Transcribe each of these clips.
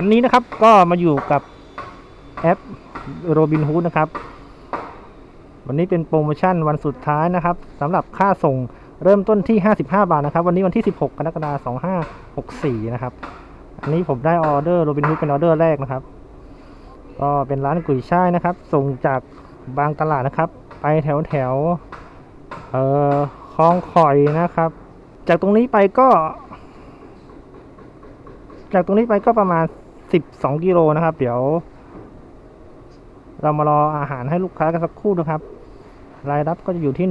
วันนี้นะครับก็มาอยู่กับแอปโรบินฮูดนะครับ วันนี้เป็นโปรโมชั่นวันสุดท้ายนะครับสำหรับค่าส่งเริ่มต้นที่ 55 บาทนะครับ วันนี้วันที่ 16 กรกฎาคม 2564 นะครับ อันนี้ผมได้ออเดอร์โรบินฮูดเป็นออเดอร์แรกนะครับ ก็เป็นร้านกุยช่ายนะครับ ส่งจากบางตลาดนะครับ ไปแถวแถวเอ่อคลองข่อยนะครับ จากตรงนี้ไปก็จากตรงนี้ไปก็ประมาณ 12กิโลนะครับ เดี๋ยว เรามารออาหารให้ลูกค้ากันสักครู่นะครับ รายรับก็จะอยู่ที่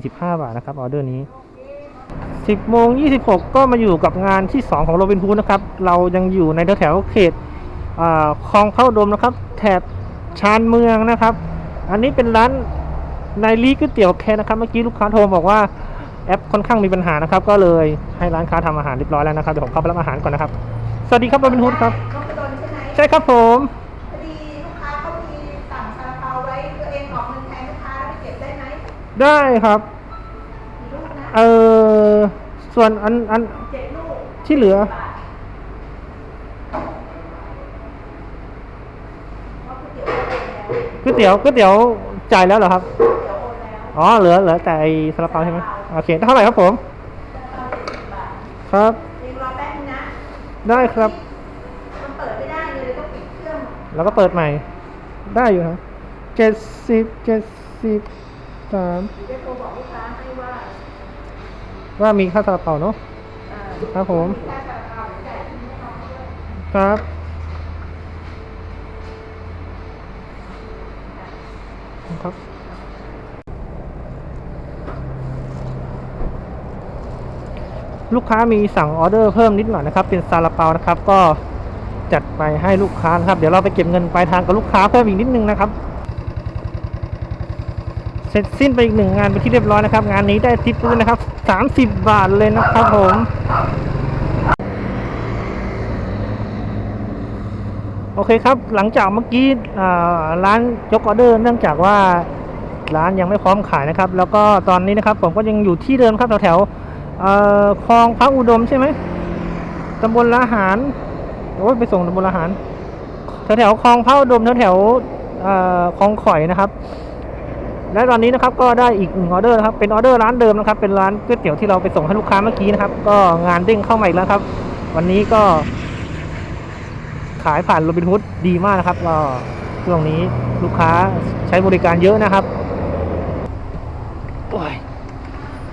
145 บาทนะครับออเดอร์นี้ 10โมง26 ก็มาอยู่กับงานที่ 2 ของโรบินฮูดนะครับ เรายังอยู่ในแถวๆเขตคลองเข้าดมนะครับ แถบชานเมืองนะครับ อันนี้เป็นร้านนายลีก๋วยเตี๋ยวแค่นะครับ เมื่อกี้ลูกค้าโทรบอกว่าแอปค่อนข้างมีปัญหานะครับ ก็เลยให้ร้านค้าทำอาหารเรียบร้อยแล้วนะครับ เดี๋ยวผมเข้าไปรับอาหารก่อนนะครับ สวัสดีครับโรบินฮูดครับ ช่ไหมใช่ครับผมพอดีลูกค้าเขามีสั่งซาลาเปาไว้ตัวเองออกเงินแทนลูกค้าแล้วไปเก็บได้ไหมได้ครับมีลูกนะเออส่วนอันอันเจ็ดลูกที่เหลือ บาทเพราะก๋วยเตี๋ยวโอนแล้วก๋วยเตี๋ยวก๋วยเตี๋ยวจ่ายแล้วเหรอครับก๋วยเตี๋ยวโอนแล้วอ๋อเหลือเหลือแต่ไอ้ซาลาเปาใช่ไหมโอเคเท่าไหร่ครับผม ซาลาเปาเจ็ดสิบบาทครับ เองรอแป๊บนึงนะ ได้ครับมั แล้วก็เปิดใหม่ ได้อยู่ครับเจ็ดสิบเจ็ดสิบสามจะโทรบอกลูกค้าให้ว่าว่ามีค่าซาลาเปาเนาะเอ่อครับผม ค่าซาลาเปาจ่ายที่ไม่ต้องด้วยครับ ครับ ลูกค้ามีสั่งออเดอร์เพิ่มนิดหน่อยนะครับ เป็นซาลาเปานะครับ ก็ จัดไปให้ลูกค้านะครับ เดี๋ยวเราไปเก็บเงินปลายทางกับลูกค้าเพิ่มอีกนิดนึงนะครับ เสร็จสิ้นไปอีกหนึ่งงานเป็นที่เรียบร้อยนะครับ งานนี้ได้ทิปด้วยนะครับสามสิบบาทเลยนะครับผมโอเคครับ หลังจากเมื่อกี้ร้านยกออเดอร์เนื่องจากว่าร้านยังไม่พร้อมขายนะครับ แล้วก็ตอนนี้นะครับ ผมก็ยังอยู่ที่เดิมครับแถวๆเอ่อคลองพระอุดมใช่ไหมตำบลละหาร โอ้ยไปส่งตำบลละหารแถวๆคลองพระอุดมแถวๆคลองข่อยนะครับ และตอนนี้นะครับก็ได้อีกหนึ่งออเดอร์นะครับ เป็นออเดอร์ร้านเดิมนะครับ เป็นร้านก๋วยเตี๋ยวที่เราไปส่งให้ลูกค้าเมื่อกี้นะครับ ก็งานเด้งเข้ามาอีกแล้วครับ วันนี้ก็ ขายผ่านโรบินฮูดดีมากนะครับก็ช่วงนี้ลูกค้าใช้บริการเยอะนะครับโอ้ย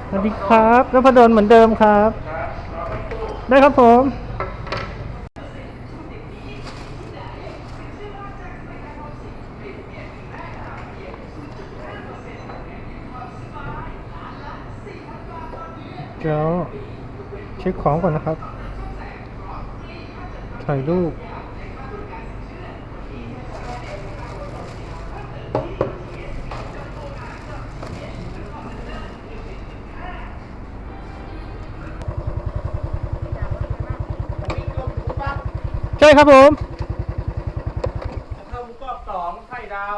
สวัสดีครับนพดลเหมือนเดิมครับ ได้ครับผม ดี๋ยวเช็คของก่อนนะครับ ถ่ายรูปใช่ครับผมเข้าหมูกรอบสองไข่ดาว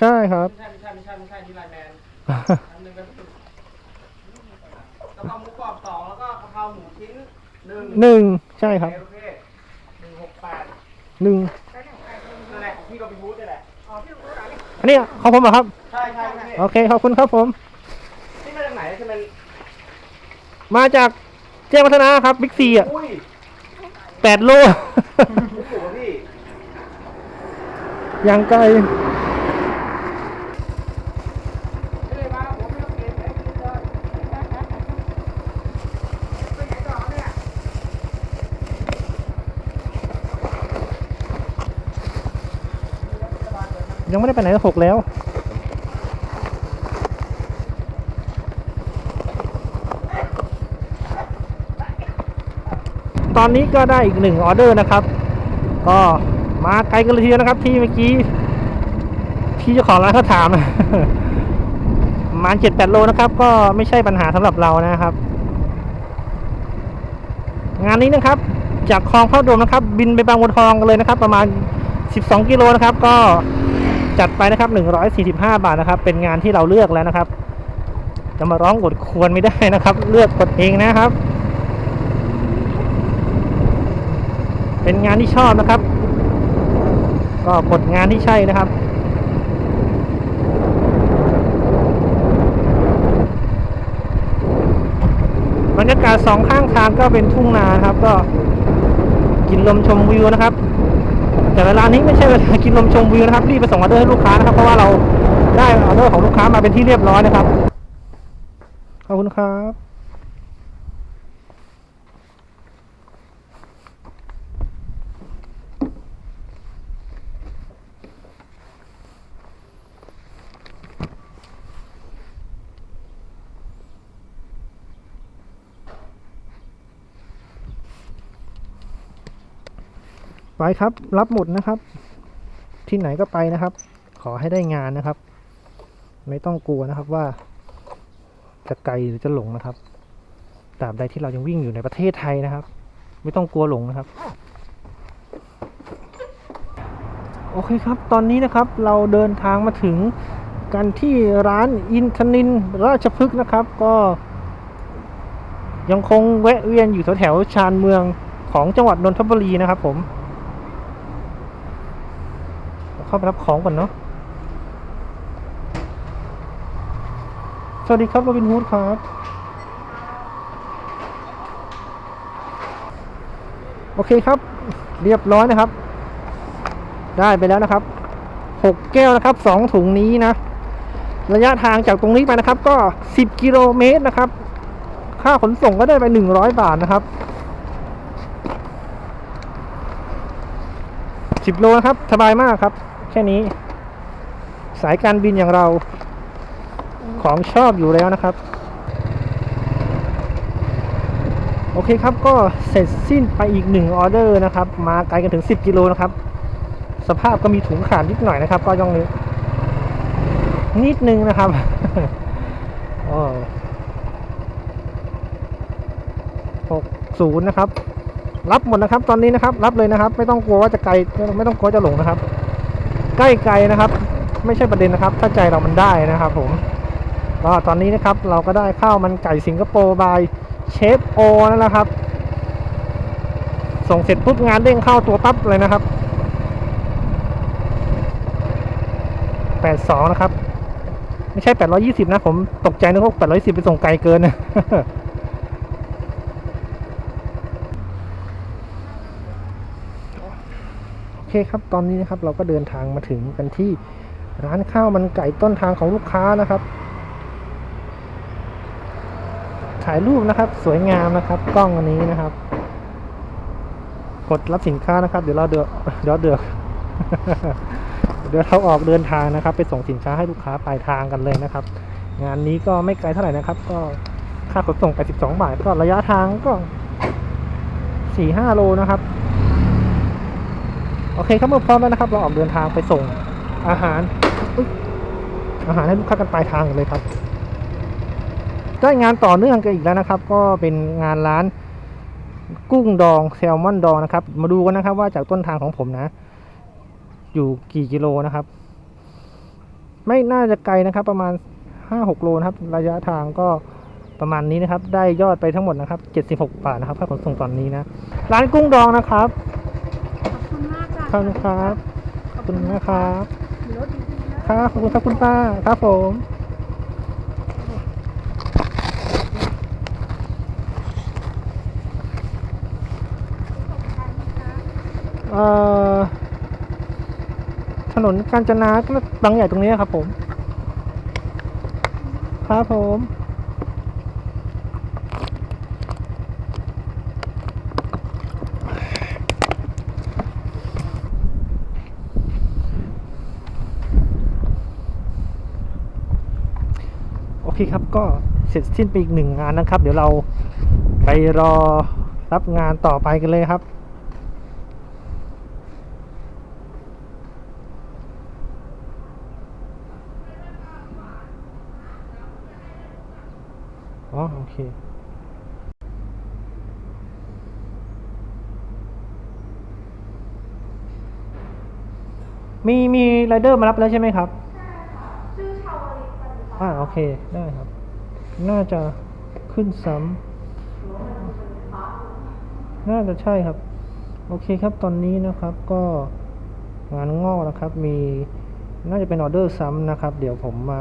ใช่ครับ ไม่ใช่ไม่ใช่ไม่ใช่ไม่ใช่ที่ไลน์แมนอันหนึงเป็นสุดกะเพราหมูกรอบสองแล้วก็กะเพราหมูชิ้นหนึ่งหนึ่งใช่ครับโอเคหนึ่งหกแปดหนึ่งนั่นแหละของพี่โรบินฮูดนี่แหละอันนี้ของผมเหรอครับ ใช่ใช่ใช่โอเคขอบคุณครับผมนี่มาจากไหนใช่ไหมมาจากแจ้งวัฒนะครับบิ๊กซีอะอุ้ยแปดโลรู้สึกว่าพี่ อย่างไกล ไม่เลยมาผมไม่ต้องเก็บไอ้กินเลยไปไหนต่อเนี่ย ยังไม่ได้ไปไหนหกแล้วตอนนี้ก็ได้อีกหนึ่งออเดอร์นะครับ ก็มาไกลกันเลยทีเดียวนะครับ ที่เมื่อกี้พี่เจ้าของร้านเขาถามประมาเจ็ดแปดโลนะครับ ก็ไม่ใช่ปัญหาสำหรับเรานะครับ งานนี้นะครับ จากคลองพระอุดมนะครับ บินไปบางบัวทองกันเลยนะครับ ประมาณ 12 กิโลนะครับ ก็ จัดไปนะครับ145 บาทนะครับ เป็นงานที่เราเลือกแล้วนะครับ จะมาร้องกดควรไม่ได้นะครับ เลือกกดเองนะครับ เป็นงานที่ชอบนะครับ ก็กดงานที่ใช่นะครับบรรยากาศสองข้างทางก็เป็นทุ่งนานครับ ก็กินลมชมวิวนะครับ แต่เวลานี้ไม่ใช่เวลากินลมชมวิวนะครับรีบไปส่งออเดอร์ให้ลูกค้านะครับ เพราะว่าเราได้ออเดอร์ของลูกค้ามาเป็นที่เรียบร้อยนะครับ ขอบคุณครับ ไปครับ รับหมดนะครับ ที่ไหนก็ไปนะครับ ขอให้ได้งานนะครับ ไม่ต้องกลัวนะครับว่า จะไกลหรือจะหลงนะครับตราบใดที่เรายังวิ่งอยู่ในประเทศไทยนะครับ ไม่ต้องกลัวหลงนะครับ โอเคครับ ตอนนี้นะครับเราเดินทางมาถึงกันที่ร้านอินทนินราชพฤกษ์นะครับ ก็ยังคงแวะเวียนอยู่แถวๆชานเมืองของจังหวัดนนทบุรีนะครับผม เข้าไปรับของก่อนเนาะสวัสดีครับโรบินฮูดครับโอเคครับ เรียบร้อยนะครับ ได้ไปแล้วนะครับหกแก้วนะครับสองถุงนี้นะ ระยะทางจากตรงนี้ไปนะครับ ก็สิบกิโลเมตรนะครับ ค่าขนส่งก็ได้ไปหนึ่งร้อยบาทนะครับสิบโลนะครับ สบายมากครับ แค่นี้ สายการบินอย่างเราของชอบอยู่แล้วนะครับ โอเคครับก็เสร็จสิ้นไปอีกหนึ่งออเดอร์นะครับ มาไกลกันถึง 10 กิโลนะครับ สภาพก็มีถุงขาดนิดหน่อยนะครับ ก็ย่องนิดนิดนึงนะครับโอ้หกศูนย์นะครับ รับหมดนะครับ ตอนนี้นะครับ รับเลยนะครับ ไม่ต้องกลัวว่าจะไกลไม่ต้องกลัวจะหลงนะครับ ใกล้ไกลนะครับ ไม่ใช่ประเด็นนะครับ ถ้าใจเรามันได้นะครับผมก็ตอนนี้นะครับเราก็ได้ข้าวมันไก่สิงคโปร์บายเชฟโอนั่นแหละครับ ส่งเสร็จปุ๊บงานเด้งเข้าตัวปั๊บเลยนะครับ82 นะครับ ไม่ใช่ 820 นะ ผมตกใจนึกว่า810 ไปส่งไกลเกินนะ โอ เคครับตอนนี้นะครับเราก็เดินทางมาถึงกันที่ร้านข้าวมันไก่ต้นทางของลูกค้านะครับ ถ่ายรูปนะครับสวยงามนะครับ กล้องอันนี้นะครับ กดรับสินค้านะครับ เดี๋ยวเราเดือเดี๋ยวเดือกเดี๋ยวเราออกเดินทางนะครับ ไปส่งสินค้าให้ลูกค้าปลายทางกันเลยนะครับ งานนี้ก็ไม่ไกลเท่าไหร่นะครับ ก็ค่าขนส่งไป 12 บาท ก็ระยะทางก็ 4-5 โลนะครับ โอเคครับเมื่อพร้อมแล้วนะครับ เราออกเดินทางไปส่งอาหารอาหารให้ลูกค้ากันปลายทางเลยครับได้งานต่อเนื่องกันอีกแล้วนะครับ ก็เป็นงานร้านกุ้งดองแซลมอนดองนะครับ มาดูกันนะครับ ว่าจากต้นทางของผมนะ อยู่กี่กิโลนะครับ ไม่น่าจะไกลนะครับ ประมาณห้าหกโลนะครับ ระยะทางก็ประมาณนี้นะครับ ได้ยอดไปทั้งหมดนะครับเจ็ดสิบหกบาทนะครับค่าขนส่งตอนนี้นะ ร้านกุ้งดองนะครับ คุณมากจ้ะขอบคุณครับขอบคุณนะครับรถดีๆนะครับขอบคุณครับคุณป้าครับผมเอ่อถนนกาญจนาก็บางใหญ่ตรงนี้ครับผม ครับผม เคครับก็เสร็จสิ้นไปอีกหนึ่งงานนะครับ เดี๋ยวเราไปรอรับงานต่อไปกันเลยครับอ๋อโอเคมีมีไรเดอร์มารับแล้วใช่ไหมครับ ชื่อชาวลิตปฏิบัติ อ่าโอเคได้ครับ น่าจะขึ้นซ้ำน่าจะใช่ครับ โอเคครับตอนนี้นะครับก็งานงอกนะครับ มีน่าจะเป็นออเดอร์ซ้ำนะครับ เดี๋ยวผมมา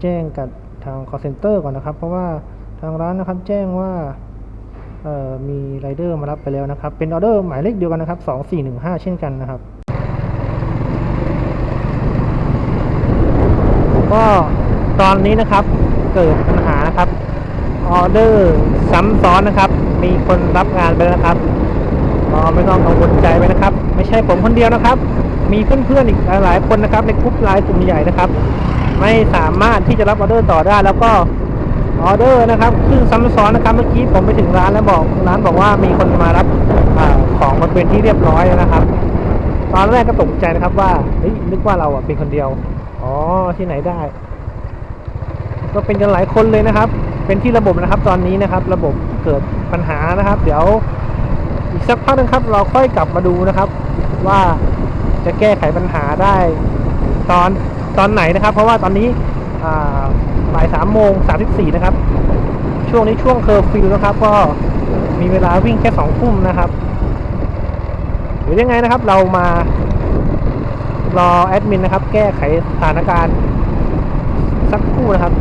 แจ้งกับทาง call center ก่อนนะครับ เพราะว่าทางร้านนะครับแจ้งว่ามีไรเดอร์มารับไปแล้วนะครับ เป็นออเดอร์หมายเลขเดียวกันนะครับ 2415 เช่นกันนะครับ ก็ตอนนี้นะครับเกิดปัญหานะครับออเดอร์ซ้ำซ้อนนะครับ มีคนรับงานไปแล้วนะครับก็ไม่ต้องกังวลใจไปนะครับ ไม่ใช่ผมคนเดียวนะครับ มีเพื่อนๆอีกหลายๆคนนะครับ ในกลุ่มไลน์กลุ่มใหญ่นะครับ ไม่สามารถที่จะรับออเดอร์ต่อได้ แล้วก็ออเดอร์นะครับขึ้นซ้ำซ้อนนะครับเมื่อกี้ผมไปถึงร้านแล้วบอกร้านบอกว่ามีคนมารับอของมาเป็นที่เรียบร้อยแล้วนะครับ ตอนแรกก็ตกใจนะครับว่าเฮ้ยนึกว่าเราอะเป็นคนเดียว อ๋อที่ไหนได้ ก็เป็นกันหลายคนเลยนะครับ เป็นที่ระบบนะครับ ตอนนี้นะครับ ระบบเกิดปัญหานะครับ เดี๋ยวอีกสักพักนึงครับ เราค่อยกลับมาดูนะครับ ว่าจะแก้ไขปัญหาได้ ตอนตอนไหนนะครับ เพราะว่าตอนนี้บ่ายสามโมงสามสิบสี่นะครับ ช่วงนี้ช่วงเคอร์ฟิวนะครับ ก็มีเวลาวิ่งแค่สองทุ่มนะครับหรือยังไงนะครับ เรามา รอแอดมินนะครับ แก้ไขสถานการณ์สักครู่นะครับ